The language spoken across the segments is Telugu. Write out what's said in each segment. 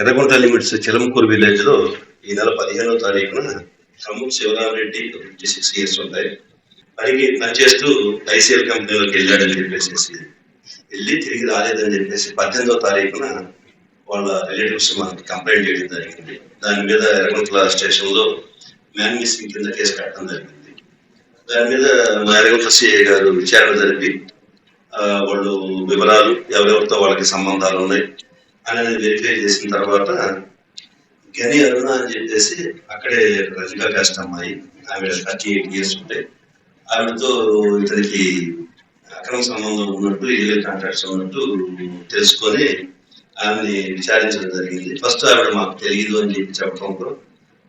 ఎర్రగుంట లిమిట్స్ చిలంకూరు విలేజ్లో ఈ నెల పదిహేనో తారీఖున Khammam Sivarama Reddy fifty six years ఉంటాయి. పనికి పనిచేస్తూ ఐసీఎల్ కంపెనీలోకి వెళ్ళాడని చెప్పేసి వెళ్ళి తిరిగి రాలేదని చెప్పేసి పద్దెనిమిదో తారీఖున వాళ్ళ రిలేటివ్స్ మనకి కంప్లైంట్ చేయడం జరిగింది. దాని మీద ఎర్రగుంట్ల స్టేషన్లో మ్యాన్ మిస్సింగ్ కింద కేసు కట్టడం జరిగింది. దాని మీద మా ఎర్రగుంట్ల సిఐ గారు విచారణ జరిపి వాళ్ళు వివరాలు ఎవరెవరితో వాళ్ళకి సంబంధాలు ఉన్నాయి అనేది వెరిఫై చేసిన తర్వాత గని అరుణ అని చెప్పేసి అక్కడే రజిక కాస్ట్ అమ్మాయి ఆవిడ థర్టీ ఎయిట్ ఇయర్స్ ఉంటాయి ఆవిడతో ఇతనికి అక్రమ సంబంధం ఉన్నట్టు ఇల్లు కాంట్రాక్ట్స్ ఉన్నట్టు తెలుసుకొని ఆమెని విచారించడం జరిగింది. ఫస్ట్ ఆవిడ మాకు తెలియదు అని చెప్పి చెప్పడంతో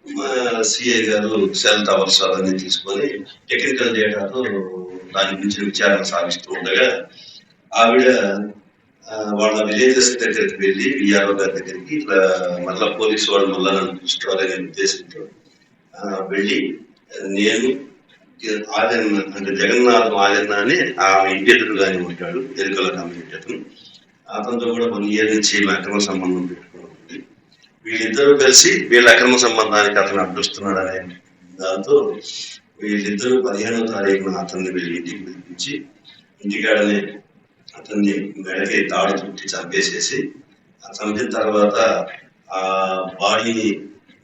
మా సిఐ గారు సెల్ టవర్స్ అవన్నీ తీసుకొని టెక్నికల్ డేటాతో దాని గురించి విచారణ సాగిస్తూ ఉండగా ఆవిడ వాళ్ళ విలేజెస్ దగ్గరికి వెళ్ళి విఆర్ఓ గారి దగ్గరికి ఇట్లా మళ్ళీ పోలీసు వాళ్ళు మళ్ళా నన్ను పిలుచుకోవాలనే ఉద్దేశంతో ఆ, వెళ్ళి నేను ఆదరణ అంటే జగన్నాథం ఆదరణ అని ఆమె ఇంటి ఎదురుగానే ఉంటాడు ఎరుకల కమ్యూనిటీ అతను అతనితో కూడా వన్ ఇయర్ నుంచి అక్రమ సంబంధం పెట్టుకుని వీళ్ళిద్దరూ కలిసి వీళ్ళ అక్రమ సంబంధానికి అతను అడ్డుస్తున్నాడు అనే దాంతో వీళ్ళిద్దరూ పదిహేనో తారీఖున అతన్ని వీళ్ళ ఇంటికి పిలిపించి ఇంటికాడనే అతన్ని మెడకి తాడు చుట్టి చంపేసేసి ఆ చంపిన తర్వాత ఆ బాడీని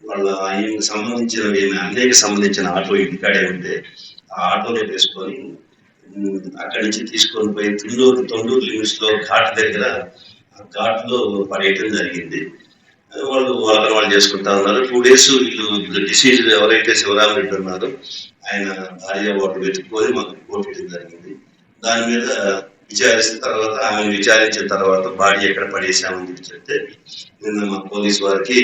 వాళ్ళ ఆయనకు సంబంధించిన ఈమె అన్నయ్యకి సంబంధించిన ఆటో ఇంటికాడే ఉంటే ఆ ఆటోలో వేసుకొని అక్కడి నుంచి తీసుకొని పోయి తుండూరు తొండూరు లిమిట్స్లో ఘాట్ దగ్గర ఘాట్లో పడేయటం జరిగింది. వాళ్ళు వాళ్ళని వాళ్ళు చేసుకుంటా ఉన్నారు. టూ డేస్ వీళ్ళు డిసీజ్ ఎవరైతే శివరామరెడ్డి ఉన్నారో ఆయన భార్య వాళ్ళు వెతుక్కొని మాకు రిపోర్ట్ ఇవ్వడం జరిగింది. దాని మీద విచారించిన తర్వాత ఆమె విచారించిన తర్వాత బాడీ ఎక్కడ పడేసామని చెప్పి చెప్తే నిన్న మా పోలీస్ వారికి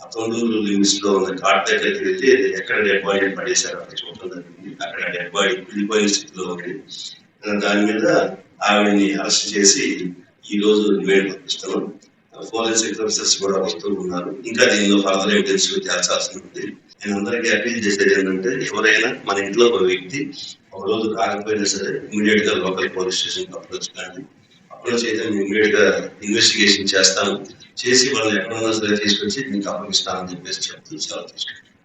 ఆ తొండూరు లిమిట్స్లో ఉన్న ఘాట్ దగ్గరికి వెళ్తే ఎక్కడ డెడ్ బాడీ పడేశారు అక్కడ చూడటం జరిగింది. అక్కడ డెడ్ బాడీ కుళ్ళిపోయిన స్థితిలో ఉంది. దాని మీద ఆవిడని అరెస్ట్ చేసి ఈ రోజు రిమాండ్ పంపిస్తాను ఫోరెన్సిక్ ఆఫీసర్స్ కూడా వస్తూ ఉన్నారు. ఇంకా దీనిలో ఫర్దర్ ఎవిడెన్స్ చేర్చాల్సి ఉంది నేను అందరికీ అపీల్ చేసేది ఏంటంటే ఎవరైనా మన ఇంట్లో ఒక వ్యక్తి ఒక రోజు కాకపోయినా సరే ఇమీడియట్గా లోకల్ పోలీస్ స్టేషన్ అప్రోచ్ కానీ అప్రోచ్ అయితే మేము ఇమీడియట్గా ఇన్వెస్టిగేషన్ చేస్తాను చేసి వాళ్ళని ఎక్కడ సరే తీసుకొచ్చి మీకు అప్పగిస్తానని చెప్పేసి చెప్తూ సెలవు తీసుకుంటాను